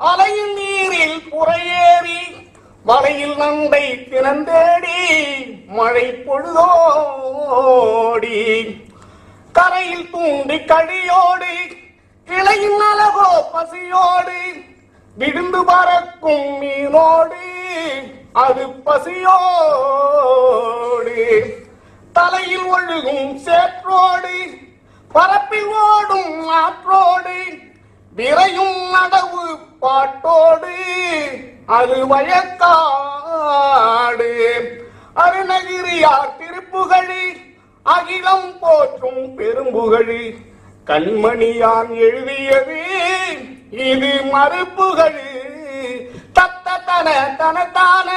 அலையின் நீரில் புறையேறி மலையில் நந்தை திறந்தேடி மழை பொழுதோடி. கரையில் தூண்டி கழியோடு கிளையின் அழகோ பசியோடு விழுந்து பறக்கும் மீனோடு அது பசியோடு. தலையில் ஒழுகும் சேற்றோடு பரப்பில் ஓடும் ஆற்றோடு விரையும் நடவு பாட்டோடு அது வயக்காடு. அருணகிரியார் திருப்புகழி அகிலம் போற்றும் பெரும்புகழி. கண்மணியான் எழுதியது இது மறுப்புகழு தத்த தன தனத்தான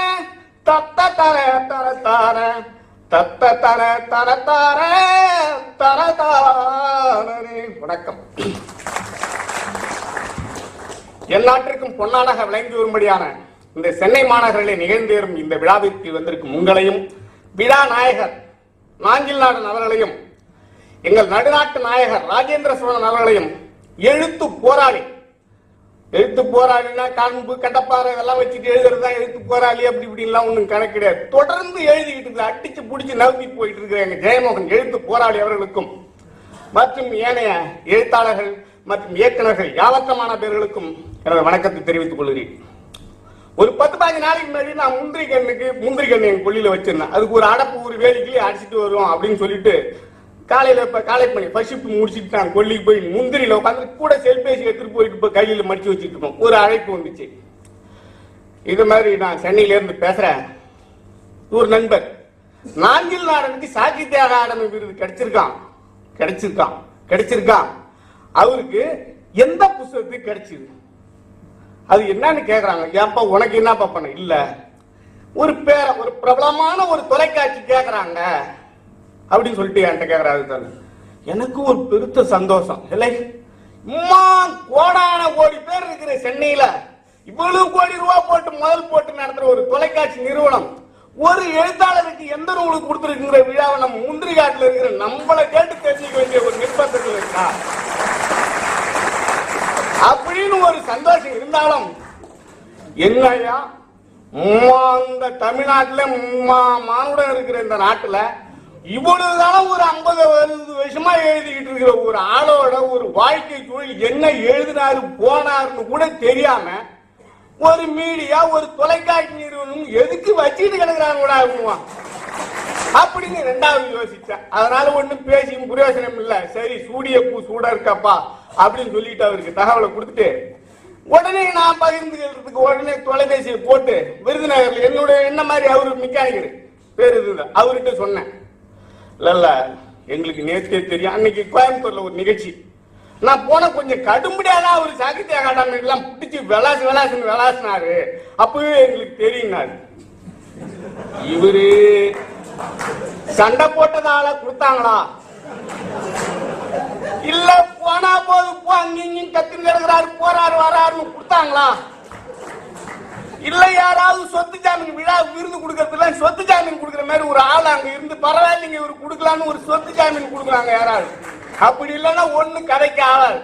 தத்த தன தனத்தான தத்த தன தனத்தான தனதானே வணக்கம். எல்லாற்றிற்கும் பொன்னாளாக விளங்கி வரும்படியான இந்த சென்னை மாநகரிலே நிகழ்ந்தேறும் இந்த விழாவிற்கு வந்திருக்கும் உங்களையும் விழா நாயகர் நாஞ்சில் நாடன் அவர்களையும் எங்கள் நடுநாட்டு நாயகர் ராஜேந்திர சோழன் அவர்களையும் எழுத்து போராளி. எழுத்து போராளினா காண்பு கட்டப்பாறை இதெல்லாம் வச்சுட்டு எழுதுறது தான் எழுத்து போராளி அப்படி இப்படின்லாம் ஒன்றும் கணக்கு கிடையாது. தொடர்ந்து எழுதிக்கிட்டு இருக்கு அடிச்சு பிடிச்சி நவுத்திட்டு போயிட்டு இருக்கிற எங்க ஜெயமோகன் எழுத்து போராளி அவர்களுக்கும் மற்றும் ஏனைய எழுத்தாளர்கள் மற்றும் இயக்குநர்கள் யாவற்றமான பேர்களுக்கும் எனது வணக்கத்தை தெரிவித்துக் கொள்கிறேன். ஒரு பத்து பதினஞ்சு நாளைக்கு முன்னாடி நான் முந்திரி கண்ணுக்கு முந்திரி கண்ணு என் கொள்ளியில் வச்சிருந்தேன். அதுக்கு ஒரு அடப்பு ஒரு வேலைக்கு அடிச்சிட்டு வருவோம் அப்படின்னு சொல்லிட்டு காலையில் இப்போ காலை பண்ணி பசிப்பு முடிச்சிட்டு நான் கொல்லிக்கு போய் முந்திரியில் உட்காந்து கூட செல்பேசி எடுத்துகிட்டு போயிட்டு இப்போ கையில் மடிச்சு வச்சுட்டு இருக்கோம். ஒரு அழைப்பு வந்துச்சு. இது மாதிரி நான் சென்னையிலேருந்து பேசுகிறேன் ஒரு நண்பர் நாஞ்சில் நாடனுக்கு சாகித்ய அகாடமி விருது கிடைச்சிருக்கான். கிடைச்சிருக்கான். கிடைச்சிருக்கான். அவருக்கு எந்த புஸ்தகத்தையும் கிடைச்சிது? அது என்னன்னு கேக்குறாங்க. ஏன்பா உனக்கு என்னப்பா பண்ண? இல்ல. ஒரு பேர ஒரு பிரபலமான ஒரு தொலைக்காட்சி கேக்குறாங்க. அப்படின்னு சொல்லிட்டு என்கிட்ட கேக்குறாரு தானே. எனக்கு ஒரு பெருத்த சந்தோஷம். இல்லை. இம்மா கோடான கோடி பேர் இருக்கிற சென்னையில இவ்வளவு கோடி ரூபா போட்டு முதல் போட்டு நடத்துற ஒரு தொலைக்காட்சி நிறுவனம் ஒரு எழுத்தாளருக்கு எந்த நூலுக்கு கொடுத்துருக்குங்கிற விழாவை நம்ம முந்திரி காட்டுல இருக்கிற நம்மளை கேட்டு தெரிஞ்சுக்க வேண்டிய ஒரு நிர்பந்தத்தில் இருக்கா? அப்படின்னு ஒரு சந்தோஷம் இருந்தாலும் என்னையா உம்மா இந்த தமிழ்நாட்டுல உம்மா மானுடன் இருக்கிற இந்த நாட்டுல இவ்வளவு காலம் ஒரு ஐம்பது அறுபது வருஷமா எழுதிக்கிட்டு இருக்கிற ஒரு ஆளோட ஒரு வாழ்க்கை சூழல் என்ன எழுதினாரு போனாருன்னு கூட தெரியாம ஒரு மீடியா ஒரு தொலைக்காட்சி நிறுவனம் எதுக்கு வச்சுட்டு கிடக்குறாங்க கூட அப்படிவான் அப்படின்னு ரெண்டாவது யோசிச்சேன். அதனால ஒண்ணும் பேசியும் பிரயோஜனம் இல்ல. சரி சூடிய பூ சூடா இருக்காப்பா அப்படின்னு சொல்லிட்டு அவருக்கு தகவலை கொடுத்துட்டு உடனே நான் பகிர்ந்துக்கிறதுக்கு உடனே தொலைபேசியை போட்டு விருதுநகர்ல என்னுடைய என்ன மாதிரி அவரு மெக்கானிக்கர் பேர் இதுதான் அவர்கிட்ட சொன்னேன். இல்ல எங்களுக்கு நேற்றே தெரியும். அன்னைக்கு கோயம்புத்தூர்ல ஒரு நிகழ்ச்சி. நான் போன கொஞ்சம் கடும்படியாதான் அவர் சாகித்ய அகாடமி எல்லாம் பிடிச்சி விளாசு விளாசுன்னு விளாசினாரு. அப்பவே எங்களுக்கு தெரியும்னாரு. இவரு சண்டை போட்டதால கொடுத்தாங்களா? இல்ல போனா போது போ அங்கேயும் கத்தின்னு கிடக்குறாரு போறாரு வராருன்னு கொடுத்தாங்களா? இல்ல யாராவது சொத்து ஜாமீன் விழா விருது கொடுக்கறதுல சொத்து ஜாமீன் கொடுக்குற மாதிரி ஒரு ஆள் அங்க இருந்து பரவாயில்லைங்க இவர் கொடுக்கலான்னு ஒரு சொத்து ஜாமீன் கொடுக்குறாங்க யாராவது. அப்படி இல்லைன்னா ஒண்ணு கதைக்கு ஆளாது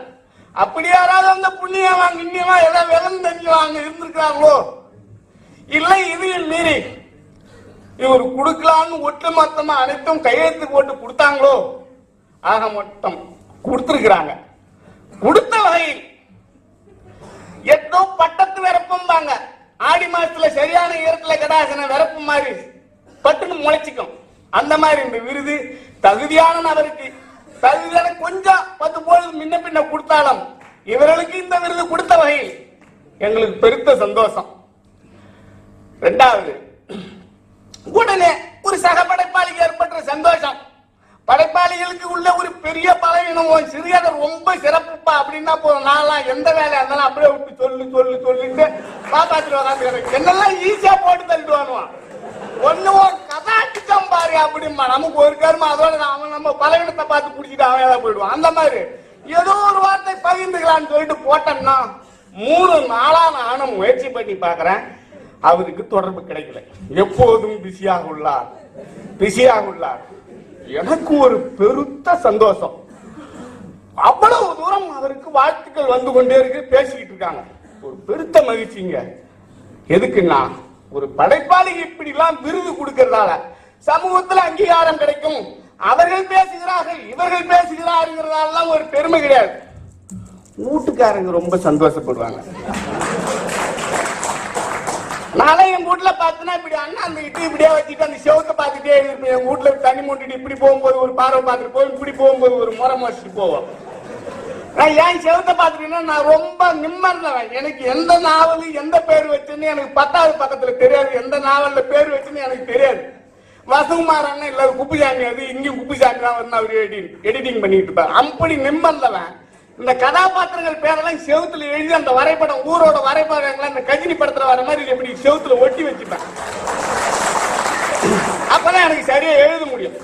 அப்படி யாராவது அந்த புண்ணியமா கிண்ணியமா ஏதாவது விலங்கு தெரிஞ்சவங்க அங்க இருந்திருக்கிறாங்களோ? இல்ல இதையும் மீறி. இவர் கொடுக்கலான்னு ஒட்டு மொத்தமா அனைத்தும் கையெழுத்து போட்டு கொடுத்தாங்களோ? ஆக மொத்தம் கொடுத்திருக்கிறாங்க. கொடுத்த வகையில் ஏதோ பட்டத்து விரப்பம்பாங்க ஆடி மாசத்துல சரியான ஈரத்துல கடாசன விரப்பு மாதிரி பட்டுன்னு முளைச்சிக்கும். அந்த மாதிரி இந்த விருது தகுதியான நபருக்கு தகுதியான கொஞ்சம் பத்து பொழுது முன்ன பின்ன கொடுத்தாலும் இவர்களுக்கு இந்த விருது கொடுத்த வகையில் எங்களுக்கு பெருத்த சந்தோஷம். ரெண்டாவது உடனே ஒரு சக படைப்பாளிக்கு ஏற்பட்ட சந்தோஷம். படைப்பாளிகளுக்கு உள்ள ஒரு பெரிய பலவீனம் உன் ரொம்ப சிறப்புப்பா அப்படின்னா போதும். நான்லாம் எந்த வேலையா இருந்தாலும் அப்படியே விட்டு சொல்லு சொல்லு சொல்லிட்டு பாத்தாச்சுட்டு உட்காந்துக்கிறேன் என்னெல்லாம் ஈஸியா போட்டு தள்ளிட்டு வருவான் ஒண்ணு உன் பாரு அப்படிமா நமக்கு ஒரு கருமா அதோட அவன் நம்ம பலவீனத்தை பார்த்து பிடிச்சிட்டு அவன் ஏதாவது போயிடுவான். அந்த மாதிரி. ஏதோ ஒரு வார்த்தை பகிர்ந்துக்கலாம்னு சொல்லிட்டு போட்டோம்னா மூணு நாளா நானும் முயற்சி பண்ணி பாக்குறேன் அவருக்கு தொடர்பு கிடைக்கல. எப்போதும் பிஸியாக உள்ளார். பிஸியாக உள்ளார். எனக்கு ஒரு பெருத்த சந்தோஷம். அவ்வளவு தூரம் அவருக்கு வாழ்த்துக்கள் வந்து கொண்டே இருக்கு பேசிக்கிட்டு இருக்காங்க. ஒரு பெருத்த மகிழ்ச்சிங்க. எதுக்குன்னா ஒரு படைப்பாளிக்கு இப்படி எல்லாம் விருது கொடுக்கறதால சமூகத்துல அங்கீகாரம் கிடைக்கும். அவர்கள் பேசுகிறார்கள் இவர்கள் பேசுகிறார்கள் ஒரு பெருமை கிடையாது. வீட்டுக்காரங்க ரொம்ப சந்தோஷப்படுவாங்க. நானே என் வீட்டுல பார்த்தனா இப்படி அண்ணா அந்த இட்டு இப்படியே வச்சுட்டு அந்த செவத்தை பார்த்துட்டே இருப்பேன். என் வீட்டுல தண்ணி மூட்டிட்டு இப்படி போகும்போது ஒரு பார்வை பார்த்துட்டு போவோம் இப்படி போகும்போது ஒரு முறை வச்சுட்டு போவோம் நான் ஏன் செவத்தை பார்த்துட்டேன்னா நான் ரொம்ப நிம்மர்ந்தவன் எனக்கு எந்த நாவல் எந்த பேர் வச்சுன்னு எனக்கு பத்தாவது பக்கத்துல தெரியாது. எந்த நாவல்ல பேர் வச்சுன்னு எனக்கு தெரியாது. வசுகுமார் அண்ணன் இல்ல குப்புசாமி அது இங்கேயும் குப்புசாமி தான் வந்து அவர் எடிட்டிங் எடிட்டிங் பண்ணிட்டு இருப்பார். அப்படி நிம்மர்ந்தவன் இந்த கதாபாத்திரங்கள் பேரெல்லாம் செவுத்துல எழுதி அந்த வரைபடம் ஊரோட வரைபடங்களை இந்த கஜினி படத்துல வர மாதிரி இப்படி செவுத்துல ஒட்டி வச்சுப்பேன். அப்பதான் எனக்கு சரியா எழுத முடியும்.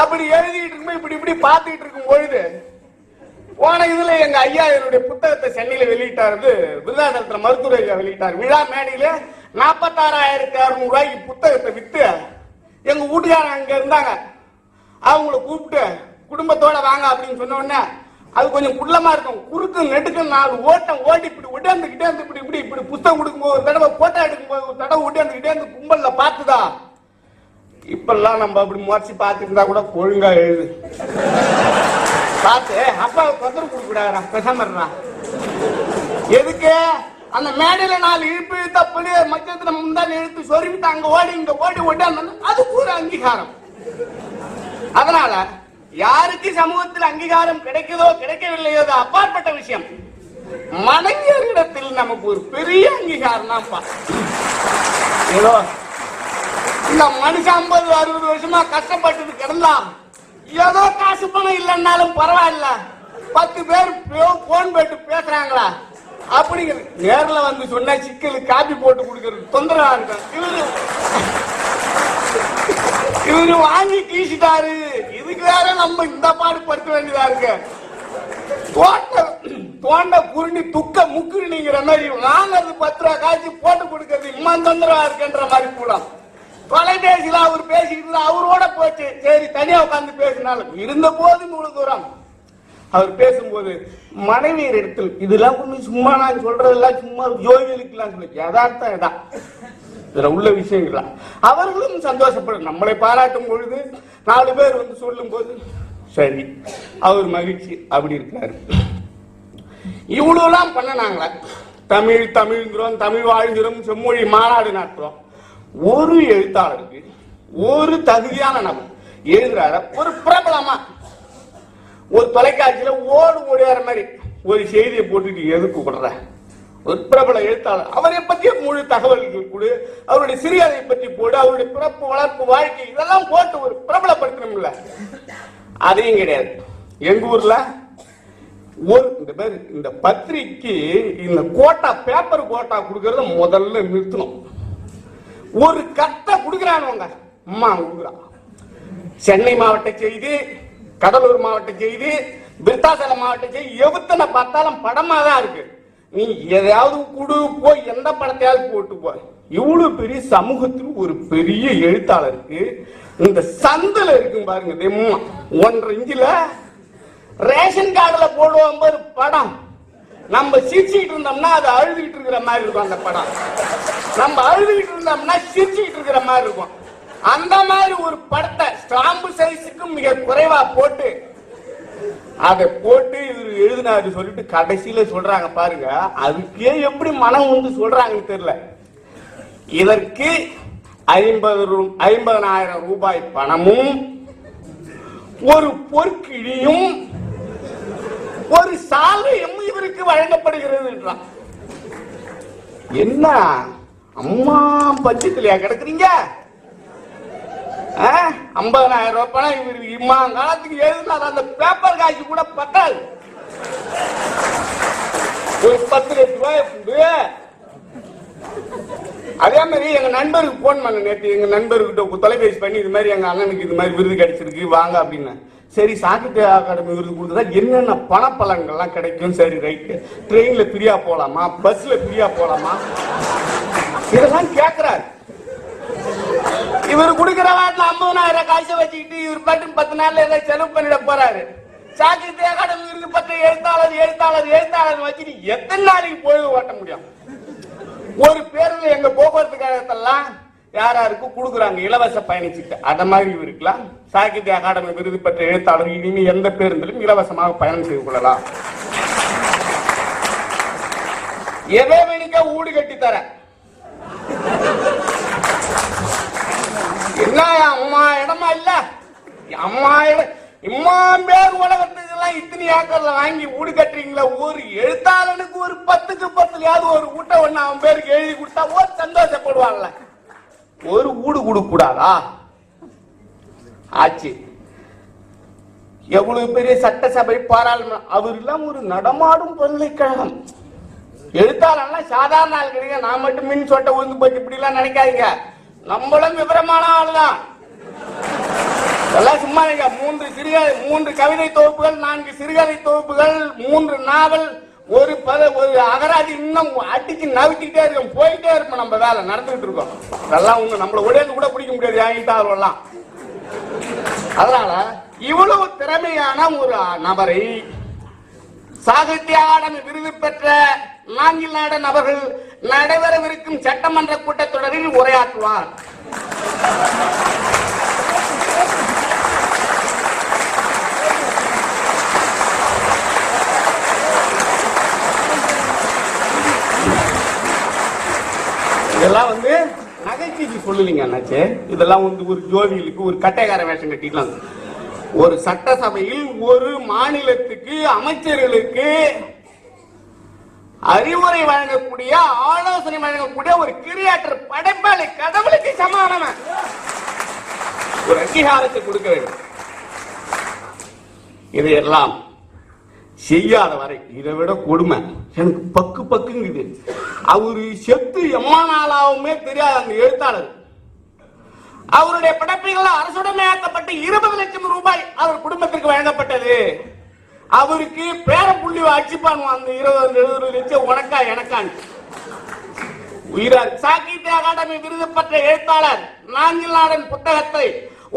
அப்படி எழுதிட்டு இருக்கும்போது இப்படி இப்படி பார்த்துக்கிட்டு இருக்கும் பொழுது போன இதுல எங்க ஐயா என்னுடைய புத்தகத்தை சென்னையில வெளியிட்டாரு. விருதாசலத்துல மருத்துவ ஐயா வெளியிட்டார். விழா மேடையில நாற்பத்தாறாயிரத்தி அறுநூறு ரூபாய்க்கு புத்தகத்தை வித்து எங்க வீட்டுக்காரன் அங்க இருந்தாங்க. அவங்கள கூப்பிட்டு குடும்பத்தோட வாங்க அப்படின்னு சொன்ன உடனே அது கொஞ்சம் குள்ளமா இருக்கும். குறுக்கு நெடுக்கு நாலு ஓட்டம் ஓட்டி இப்படி ஒட்டியாந்துக்கிட்டே இருந்து இப்படி இப்படி இப்படி புத்தகம் கொடுக்கும்போது ஒரு தடவை போட்டோ எடுக்கும்போது ஒரு தடவை ஒட்டியாந்துக்கிட்டே இருந்து கும்பல்ல பார்த்துதா? இப்பெல்லாம் நம்ம அப்படி முயற்சி பார்த்துருந்தா கூட ஒழுங்கா எழுது. பார்த்து அப்பாவை தொந்தரவு கொடுக்க கூடாதுடா எதுக்கு? அந்த மேடையில நாலு இழுப்பு இழுத்தா புளி மச்சத்துல முந்தாடி இழுத்து சொருவிட்டு அங்க ஓடி இங்க ஓடி ஓடி அது பூரா அங்கீகாரம். அதனால யாருக்கு சமூகத்தில் அங்கீகாரம் கிடைக்குதோ கிடைக்கவில்லையோ அது அப்பாற்பட்ட விஷயம். மனைஞரிடத்தில் நமக்கு ஒரு பெரிய அங்கீகாரம் தான்ப்பா இந்த மனுஷன் ஐம்பது அறுபது வருஷமா கஷ்டப்பட்டு கிடந்தான். ஏதோ காசு பணம் இல்லைன்னாலும் பரவாயில்ல. பத்து பேர் போன் போட்டு பேசுறாங்களா? அப்படிங்கிற நேர்ல வந்து சொன்னா சிக்கல் காப்பி போட்டு கொடுக்கறது தொந்தரவா இருக்கும் இவரு இவரு வாங்கி கீசிட்டாரு இதுக்கு வேற நம்ம இந்த பாடு படுத்த வேண்டியதா இருக்கு? தோண்ட தோண்ட குருணி துக்க முக்குறிங்கிற மாதிரி வாங்கறது பத்து ரூபா காய்ச்சி போட்டு கொடுக்கறது இம்மா தொந்தரவா இருக்குன்ற மாதிரி கூட. தொலைபேசியில அவர் பேசிக்கிட்டு அவரோட போச்சு. சரி தனியா உட்கார்ந்து பேசினாலும் இருந்த போது இவ்வளவு தூரம். அவர் பேசும்போது மனைவியர் இடத்தில் இதெல்லாம் கொஞ்சம் சும்மா நான் சொல்றதெல்லாம் சும்மா ஜோதிகளுக்கெல்லாம் சொல்லி யதார்த்தம் இதான். இதுல உள்ள விஷயங்கள்? அவர்களும் சந்தோஷப்படும் நம்மளை பாராட்டும் பொழுது நாலு பேர் வந்து சொல்லும் போது சரி அவர் மகிழ்ச்சி அப்படி இருக்காரு இவ்வளோலாம் பண்ணினாங்களே? தமிழ் தமிழ்ங்கிறோம் தமிழ் வாழ்கிறோம் செம்மொழி மாநாடு நடத்துறோம். ஒரு எழுத்தாளருக்கு ஒரு தகுதியான நபர் எழுதுறார ஒரு பிரபலமா ஒரு தொலைக்காட்சியில ஓடு ஓடியார மாதிரி ஒரு செய்தியை போட்டுட்டு எதுக்கு விடுற ஒரு பிரபல எழுத்தாளர். அவரை பற்றிய முழு தகவல்கள் கொடு. அவருடைய சிறியதை பற்றி போடு. அவருடைய பிறப்பு வளர்ப்பு வாழ்க்கை இதெல்லாம் போட்டு ஒரு பிரபலப்படுத்தணும்ல அதையும் கிடையாது. எங்க ஊர்ல ஒரு இந்த பேர் இந்த பத்திரிக்கை இந்த கோட்டா பேப்பர் கோட்டா கொடுக்கறத முதல்ல நிறுத்தணும். ஒரு கத்தை கொடுக்குறானுங்க அம்மா கொடுக்குறான் சென்னை மாவட்ட செய்தி கடலூர் மாவட்ட செய்தி விருத்தாசலம் மாவட்ட செய்தி எவுத்தனை பார்த்தாலும் படமா தான் இருக்கு. நீ எதையாவது குடு போய் எந்த படத்தையாவது போட்டு போ. இவ்வளவு பெரிய சமூகத்தில் ஒரு பெரிய எழுத்தாளருக்கு இந்த சந்தில இருக்கும் பாருங்க தெம்மா ஒன்றரை இஞ்சில ரேஷன் கார்டில் போடுவோம் பாரு படம். நம்ம சிரிச்சுக்கிட்டு இருந்தோம்னா அது அழுதுகிட்டு இருக்கிற மாதிரி இருக்கும் அந்த படம். நம்ம அழுதுகிட்டு இருந்தோம்னா சிரிச்சுக்கிட்டு இருக்கிற மாதிரி இருக்கும். அந்த மாதிரி ஒரு படத்தை ஸ்டாம்பு சைஸுக்கு மிக குறைவா போட்டு அதை போட்டு இவர் எழுதினாரு சொல்லிட்டு கடைசியில சொல்றாங்க பாருங்க. அதுக்கே எப்படி மனம் வந்து சொல்றாங்கன்னு தெரியல. இதற்கு ஐம்பது ரூ- ஐம்பதனாயிரம் ரூபாய் பணமும் ஒரு பொற்கிழியும் ஒரு சாலையும் இவருக்கு வழங்கப்படுகிறது என்றான். என்ன அம்மா பட்சத்திலையா கிடக்குறீங்க? ஐம்பதனாயிரம் ரூபாய் இவர் இம்மா காலத்துக்கு எழுதினார். அந்த பேப்பர் காய்ச்சி கூட பத்தாது. ஒரு பத்து லட்சம் ரூபாய் அதே மாதிரி எங்க நண்பருக்கு போன் பண்ண நேற்று எங்க நண்பர்கிட்ட தொலைபேசி பண்ணி இது மாதிரி எங்க அண்ணனுக்கு இது மாதிரி விருது கிடைச்சிருக்கு வாங்க அப்படின்னு. சரி சாகித்ய அகாடமி விருது கொடுத்தா என்னென்ன பணப்பலன்கள்லாம் கிடைக்கும்? சரி ரைட்டு. ட்ரெயின்ல ஃப்ரீயா போலாமா? பஸ்ல ஃப்ரீயா போலாமா? இதெல்லாம் கேட்கிறாரு இவர் குடுக்கிற வாட்டில் ஐம்பதனாயிரம் காசு வச்சுக்கிட்டு இவர் பாட்டு பத்து நாள்ல ஏதாவது செலவு பண்ணிட போறாரு. சாகித்ய அகாடமி விருது பத்து எழுத்தாளர் எழுத்தாளர் எழுத்தாளர் வச்சுட்டு எத்தனை நாளைக்கு பொழுது ஓட்ட முடியும்? ஒரு பேருந்து எங்க போக்குவரத்து கழகத்தெல்லாம் யார் கொடுக்குறாங்க? இலவச பயணிச்சுட்டு. அத மாதிரி இருக்கலாம். சாகித்ய அகாடமி விருது பெற்ற எழுத்தாளர் இனிமே எந்த பேருந்திலும் இலவசமாக பயணம் செய்து கொள்ளலாம். எதை வேணிக்க ஊடு கட்டி தர என்ன அம்மா இடமா இல்ல? அம்மா இடம் இம்மா பேர் உலகத்துக்கு எல்லாம் இத்தனை ஏக்கர்ல வாங்கி வீடு கட்டுறீங்களா ஒரு எழுத்தாளனுக்கு ஒரு பத்துக்கு பத்துலயாவது ஒரு வீட்டை ஒண்ணு அவன் பேருக்கு எழுதி கொடுத்தா ஒரு சந்தோஷப்படுவான்ல. ஒரு வீடு கொடுக்க கூடாதா ஆச்சு. எவ்வளவு பெரிய சட்டசபை பாராளுமன்றம் அவர் எல்லாம் ஒரு நடமாடும் பல்கலைக்கழகம் எழுத்தாளர்லாம் சாதாரண ஆள் கிடையாது. நான் மட்டும் மின் சொட்டை உழுந்து போச்சு இப்படி எல்லாம் நினைக்காதீங்க. நம்மளும் விவரமான ஆளுதான். எல்லாம் சும்மா இல்லைங்க மூன்று சிறுகதை மூன்று கவிதை தொகுப்புகள் நான்கு சிறுகதை தொகுப்புகள் மூன்று நாவல் ஒரு பத ஒரு அகராதி இன்னும் அடிச்சு நவிக்கிட்டே இருக்கும். போயிட்டே இருப்போம் நம்ம வேலை. நடந்துகிட்டு இருக்கோம். அதெல்லாம் உங்க நம்மள உடையது கூட பிடிக்க முடியாது. என்கிட்ட எல்லாம் அதனால இவ்வளவு திறமையான ஒரு நபரை சாகித்ய அகாடமி விருது பெற்ற நான்கில் நாட நபர்கள் நடைபெறவிருக்கும் சட்டமன்ற கூட்டத்தொடரில் உரையாற்றுவார். இதெல்லாம் வந்து நகைச்சுவைக்கு சொல்லலீங்க அண்ணாச்சே. இதெல்லாம் வந்து ஒரு ஜோதிகளுக்கு ஒரு கட்டைக்கார வேஷம் கட்டிக்கலாம் ஒரு சட்டசபையில் ஒரு மாநிலத்துக்கு அமைச்சர்களுக்கு அறிவுரை வழங்கக்கூடிய ஆலோசனை வழங்கக்கூடிய ஒரு கிரியாட்டர் படைப்பாளி கடவுளுக்கு சமானவன் ஒரு அங்கீகாரத்தை கொடுக்க வேண்டும். இதையெல்லாம் செய்யாத வரை இதை விட கொடுமை. எனக்கு பக்கு பக்குங்குது. அவரு செத்து எம்மா நாளாவுமே தெரியாது அந்த எழுத்தாளர். அவருடைய படைப்புகள் அரசுடமையாக்கப்பட்டு இருபது லட்சம் ரூபாய் அவர் குடும்பத்திற்கு வழங்கப்பட்டது. அவருக்கு பேர புள்ளி அடிச்சுப்பான் அந்த இருபது எழுபது லட்சம் உனக்கா எனக்கான் உயிரார் சாகித்ய அகாடமி விருது பெற்ற எழுத்தாளர் நாஞ்சில் நாடன் புத்தகத்தை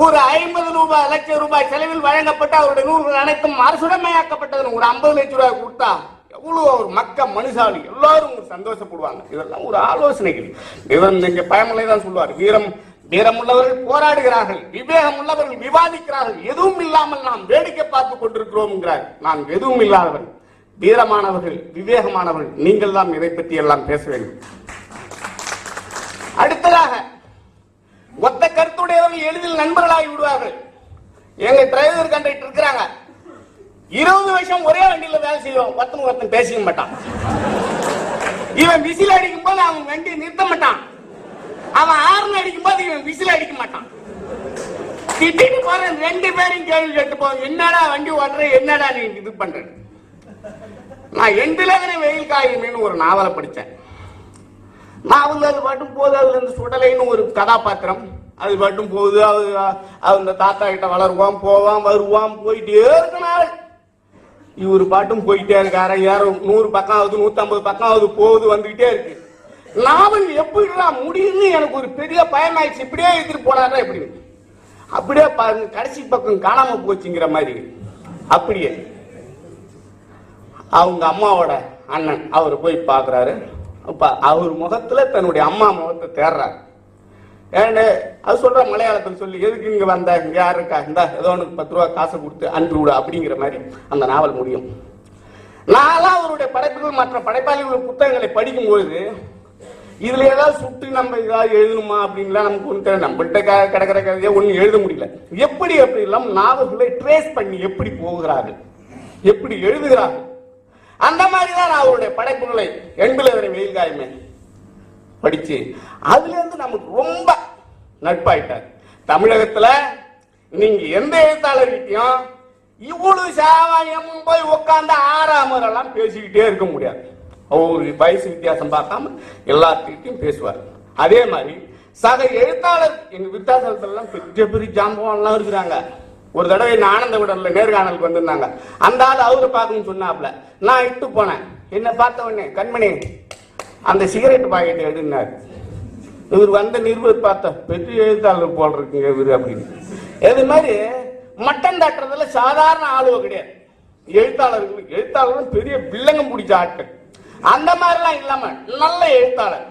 ஒரு ஐம்பது ரூபாய் லட்சம் ரூபாய் செலவில் வழங்கப்பட்டு அவருடைய நூல்கள் அனைத்தும் அரசுடமையாக்கப்பட்டது ஒரு ஐம்பது லட்சம் ரூபாய் கொடுத்தா எவ்வளவு ஒரு மக்க மனுஷாலி எல்லாரும் சந்தோஷப்படுவாங்க. இதெல்லாம் ஒரு ஆலோசனைகள். இவர் இங்க பயமலை தான் சொல்லுவார். வீரம் வீரம் உள்ளவர்கள் போராடுகிறார்கள் விவேகம் உள்ளவர்கள் விவாதிக்கிறார்கள் எதுவும் இல்லாமல் நாம் வேடிக்கை பார்த்து கொண்டிருக்கிறோம் என்கிறார். நான் எதுவும் இல்லாதவன் வீரமானவர்கள் விவேகமானவர்கள் நீங்கள் தான் இதை பற்றி எல்லாம் பேச வேண்டும். அடுத்ததாக ஒத்த கருத்துடையவர்கள் எளிதில் நண்பர்களாகி விடுவார்கள். எங்க டிரைவர் கண்டக்டர் இருக்கிறாங்க. இருபது வருஷம் ஒரே வண்டியில வேலை செய்வோம் ஒருத்தன் ஒருத்தன் பேசிக்க மாட்டான். இவன் விசில் அடிக்கும் போது அவன் வண்டியை நிறுத்த மாட்டான். அவன் ஆறுன்னு அடிக்கும் போது இவன் விசில் அடிக்க மாட்டான். திட்டிட்டு போற ரெண்டு பேரும் கேள்வி கேட்டு போவோம் என்னடா வண்டி ஓட்டுற? என்னடா நீ இது பண்ற? நான் எண்டுல வெயில் காயுமேனு ஒரு நாவலை படித்தேன் நாவல் அது பாட்டும் போது அதுல இருந்து சுடலைன்னு ஒரு கதாபாத்திரம். அது பாட்டும் போகுது அது அந்த தாத்தா கிட்ட வளருவான் போவான் வருவான் போயிட்டே இருக்க நாள் இவர் பாட்டும் போயிட்டே இருக்காரு. யாரும் நூறு பக்கம் ஆகுது நூத்தம்பது பக்கம் ஆகுது போகுது வந்துகிட்டே இருக்கு. நாவல் எப்படிலாம் முடியும்னு எனக்கு ஒரு பெரிய பயமாயிடுச்சு இப்படியே எடுத்துட்டு போனாரா எப்படி? அப்படியே பாருங்க கடைசி பக்கம் காணாம போச்சுங்கிற மாதிரி. அப்படியே. அவங்க அம்மாவோட அண்ணன் அவர் போய் பார்க்குறாரு அப்போ அவர் முகத்தில் தன்னுடைய அம்மா முகத்தை தேடுறாரு. ஏன்னு அது சொல்கிற மலையாளத்தில் சொல்லி எதுக்கு இங்கே வந்த? இங்கே யார் இருக்கா? இந்த ஏதோ உனக்கு பத்து ரூபா காசை கொடுத்து அனுப்பி விடு அப்படிங்கிற மாதிரி அந்த நாவல் முடியும். நான்லாம் அவருடைய படைப்புகள் மற்ற படைப்பாளிகளுடைய புத்தகங்களை படிக்கும்போது இதுல ஏதாவது சுட்டு நம்ம ஏதாவது எழுதணுமா அப்படின்லாம் நமக்கு ஒன்று தெரியும் நம்மகிட்ட க- கிடக்கிற கதையை ஒன்றும் எழுத முடியல. எப்படி அப்படி எல்லாம் நாவல்களை ட்ரேஸ் பண்ணி எப்படி போகிறார்கள்? எப்படி எழுதுகிறார்கள்? அந்த மாதிரி தான் நான் அவருடைய படைப்புகளை எண்பில் வரை வெயில் காயமே படிச்சு அதுலேருந்து நமக்கு ரொம்ப நட்பாயிட்டார். தமிழகத்தில் நீங்க எந்த எழுத்தாளர்கிட்டையும் இவ்வளவு சாமானியமும் போய் உட்காந்து ஆறாமரெல்லாம் பேசிக்கிட்டே இருக்க முடியாது. ஒரு வயசு வித்தியாசம் பார்க்காம எல்லாத்துக்கிட்டையும் பேசுவார். அதே மாதிரி சக எழுத்தாளர் எங்க வித்தியாசத்துல பெரிய பெரிய ஜாம்பவான்லாம் இருக்கிறாங்க. ஒரு தடவை நான் ஆனந்த விடல நேர்காணலுக்கு வந்திருந்தாங்க. அந்த ஆள் அவரை பார்க்கணும்னு சொன்னாப்ல நான் இட்டு போனேன். என்ன பார்த்த உடனே கண்மணி அந்த சிகரெட் பாக்கெட் எடுனார் இவர் வந்த நிருபர் பார்த்தா பெரிய எழுத்தாளர் போல் இருக்குங்க இவர் அப்படின்னு. இது மாதிரி மட்டன் தட்டுறதுல சாதாரண ஆளுவ கிடையாது. எழுத்தாளர்கள் எழுத்தாளர்கள் பெரிய வில்லங்கம் பிடிச்ச ஆட்கள். அந்த மாதிரிலாம் இல்லாம நல்ல எழுத்தாளர்.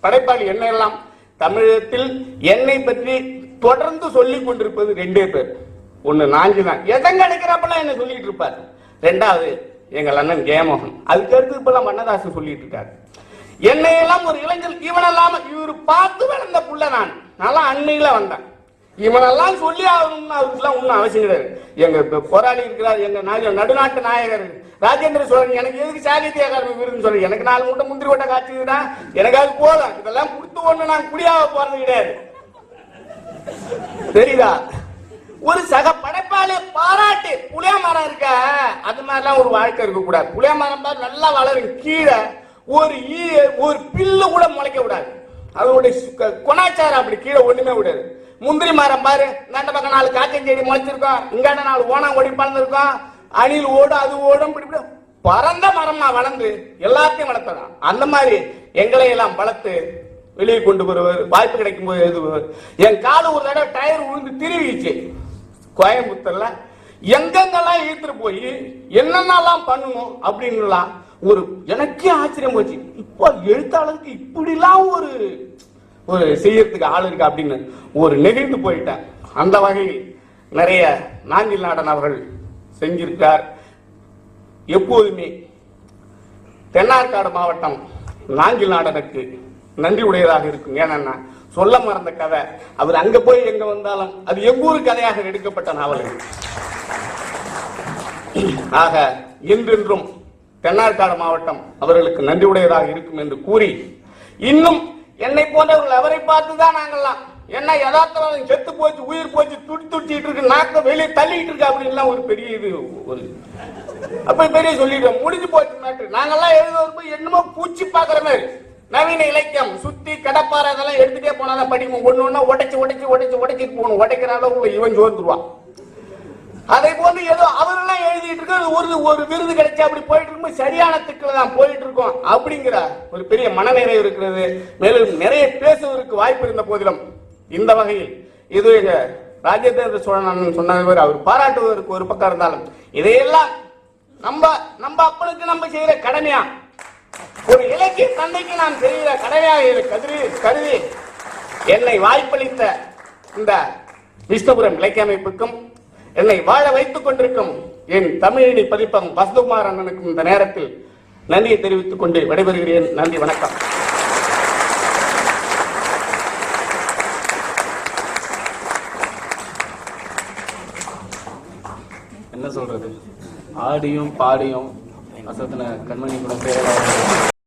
படைப்பாளி என்ன எல்லாம்? தமிழகத்தில் என்னை பற்றி தொடர்ந்து சொல்லிக் கொண்டிருப்பது ரெண்டே பேர். ஒண்ணு நாஞ்சி தான். எதங்க கிடைக்கிறப்பெல்லாம் என்ன சொல்லிட்டு இருப்பார்? ரெண்டாவது எங்கள் அண்ணன் ஜெயமோகன். அதுக்கு அடுத்து இப்பெல்லாம் வண்ணதாசன் சொல்லிட்டு இருக்காரு. என்னையெல்லாம் ஒரு இளைஞர் இவனெல்லாம் இவர் பார்த்து வளர்ந்த புள்ள நான். நல்லா அண்மையில வந்தேன். இவனெல்லாம் சொல்லி ஆகணும்னு அதுக்கெல்லாம் ஒன்றும் அவசியம் கிடையாது. எங்க போராளி இருக்கிறார் எங்க நாய- நடுநாட்டு நாயகர் ராஜேந்திர சோழன் எனக்கு எதுக்கு சாகித்ய அகாடமி விருதுன்னு சொல்லி எனக்கு நாலு மூட்டை முந்திரி கொட்டை காய்ச்சிதுன்னா எனக்கு அது போதும். இதெல்லாம் கொடுத்து ஒண்ணு நான் குடியாக போறது கிடையாது. தெரியுதா? ஒரு சக படைப்பாளி பாராட்டு புளிய மரம் இருக்க? அது மாதிரிலாம் ஒரு வாழ்க்கை இருக்க கூடாது புளிய மரம் பாரு நல்லா வளரும். கீழே ஒரு ஈ ஒரு பில்லு கூட முளைக்க கூடாது அதோட சு- குணாச்சாரம் அப்படி கீழே ஒண்ணுமே விடாது. முந்திரி மரம் பாரு. நண்ட பக்கம் நாலு காய்ச்சல் முளைச்சிருக்கோம். இங்காண்ட நாலு ஓனா ஓடி பறந்துருக்கோம். அணில் ஓடும் அது ஓடும் இப்படி பறந்த மரம் நான் வளர்ந்து எல்லாத்தையும் வளர்த்ததான் அந்த மாதிரி எங்களை எல்லாம் வளர்த்து வெளியே கொண்டு வருவார். வாய்ப்பு கிடைக்கும் போது எழுதுவார் என் காலு ஒரு தடவை டயர் விழுந்து திருவிச்சு கோயம்புத்தூர்ல எங்கெங்கெல்லாம் இழுத்துட்டு போய் என்னென்னலாம் பண்ணணும் அப்படின்னுலாம் ஒரு எனக்கே ஆச்சரியம் போச்சு. இப்போ எழுத்தாளருக்கு இப்படிலாம் ஒரு ஒரு செய்யறதுக்கு ஆள் இருக்கு அப்படின்னு ஒரு நெகிழ்ந்து போயிட்டேன் அந்த வகையில் நிறைய நாஞ்சில் நாடன் அவர்கள் செஞ்சிருக்கார். எப்போதுமே தென்னார்காடு மாவட்டம் நாஞ்சில் நாடனுக்கு நன்றி உடையதாக இருக்கும். ஏன்னா சொல்ல மறந்த கதை. அவர் அங்க போய் எங்க வந்தாலும் அது எவ்வொரு கதையாக எடுக்கப்பட்ட நாவல் ஆக என்றென்றும் தென்னார்காடு மாவட்டம் அவர்களுக்கு நன்றி உடையதாக இருக்கும் என்று கூறி இன்னும் என்னை போன்றவர்கள் அவரை பார்த்துதான் நாங்கள்லாம். என்ன யதார்த்தம் செத்து போச்சு உயிர் போச்சு துடி துடிச்சிட்டு இருக்கு நாக்க வெளியே தள்ளிட்டு இருக்கு அப்படின்லாம் ஒரு பெரிய இது ஒரு அப்ப பெரிய சொல்லிட்டோம் முடிஞ்சு போச்சு மேட்ரு. நாங்கெல்லாம் எழுதுவது போய் என்னமோ பூச்சி பாக்குற மாதிரி. நவீன இலக்கியம் சுத்தி கடப்பாறை அதெல்லாம் எடுத்துட்டே போனாதான் படிக்கும் ஒண்ணு ஒண்ணா உடைச்சு உடைச்சு உடைச்சு உடைச்சிட்டு போகணும். உடைக்கிற அளவுக்கு இவன் சோர்ந்துருவான். அதை போன்று ஏதோ அவரெல்லாம் எழுதிட்டு இருக்க ஒரு ஒரு விருது கிடைச்சு அப்படி போயிட்டு இருக்கும்போது சரியான திக்கில தான் போயிட்டு இருக்கோம் அப்படிங்கிற ஒரு பெரிய மனநிறைவு இருக்கிறது. மேலும் நிறைய பேசுவதற்கு வாய்ப்பு இருந்த போதிலும் இந்த வகையில் இது எங்க ராஜேந்திர சோழன் அண்ணன் சொன்னவர் அவர் பாராட்டுவதற்கு ஒரு பக்கம் இருந்தாலும் இதையெல்லாம் நம்ம நம்ம அப்பனுக்கு நம்ம செய்யற கடமையா? ஒரு இலக்கிய தந்தைக்கு நான் செய்கிற கடமையாக இதை கருதி கருதி என்னை வாய்ப்பளித்த இந்த விஷ்ணுபுரம் இலக்கிய அமைப்புக்கும் என்னை வாழ வைத்துக் கொண்டிருக்கும் என் தமிழினி பதிப்பம் வசந்தகுமார் அண்ணனுக்கும் இந்த நேரத்தில் நன்றியை தெரிவித்துக் கொண்டு விடைபெறுகிறேன். நன்றி வணக்கம். என்ன சொல்றது? ஆடியும் பாடியும் அசத்தின கண்மணி கூட பேர